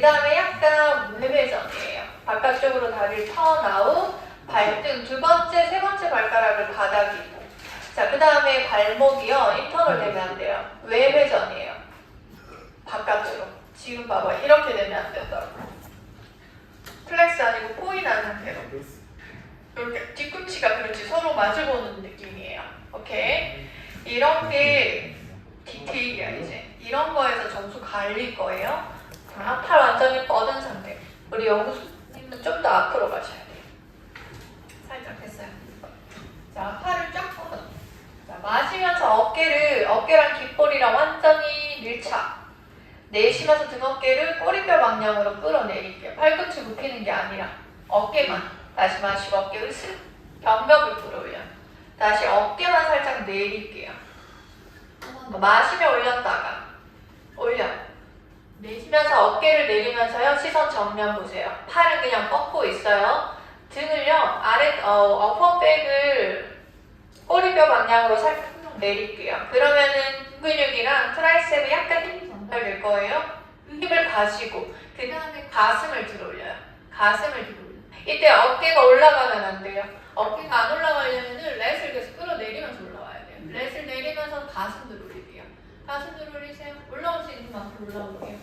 그 다음에 약간 무회전이에요. 바깥쪽으로 다리를 턴아웃, 발등 두 번째, 세 번째 발가락을 바닥이고. 자, 그 다음에 발목이요. 인터널 되면 안 돼요. 외회전이에요. 바깥으로. 지금 봐봐. 이렇게 되면 안 된다고. 플렉스 아니고 포인 한 상태로. 이렇게 뒤꿈치가 그렇지 서로 마주보는 느낌이에요. 오케이. 이런 게 디테일이야 이제. 이런 거에서 점수 갈릴 거예요. 완전히 뻗은 상태. 우리 연구소님은 좀 더 앞으로 가셔야 돼요. 살짝 됐어요. 자, 팔을 쫙 뻗어. 자, 마시면서 어깨를 어깨랑 귓볼이랑 완전히 밀착. 내쉬면서 등 어깨를 꼬리뼈 방향으로 끌어내릴게요. 팔꿈치 굽히는 게 아니라 어깨만. 다시 마시고 어깨 으쓱 견벽을 끌어올려. 다시 어깨만 살짝 내릴게요. 마시며 올렸다가 올려. 내쉬면서 어깨를 내리면서요. 시선 정면 보세요. 팔은 그냥 뻗고 있어요. 등을요. 아래 어, 어퍼백을 꼬리뼈 방향으로 살짝 내릴게요. 그러면은 근육이랑 트라이셉에 약간 힘이 전달될 거예요. 힘을 가지고 그 다음에 가슴을 들어올려요. 가슴을 들어올려. 이때 어깨가 올라가면 안 돼요. 어깨가 안 올라가려면은 렛을 계속 끌어내리면서 올라와야 돼요. 렛을 내리면서 가슴 들어올릴게요. 가슴 들어올리세요. 올라올 수 있는 만큼 올라올게요.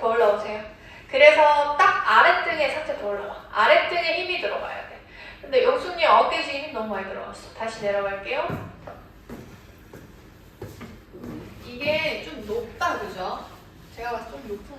더 올라오세요. 그래서 딱 아랫등에 살짝 더 올라와. 아랫등에 힘이 들어가야 돼. 근데 영수님 어깨 지금 힘 너무 많이 들어갔어. 다시 내려갈게요. 이게 좀 높다, 그죠? 제가 봤을 때 좀 높은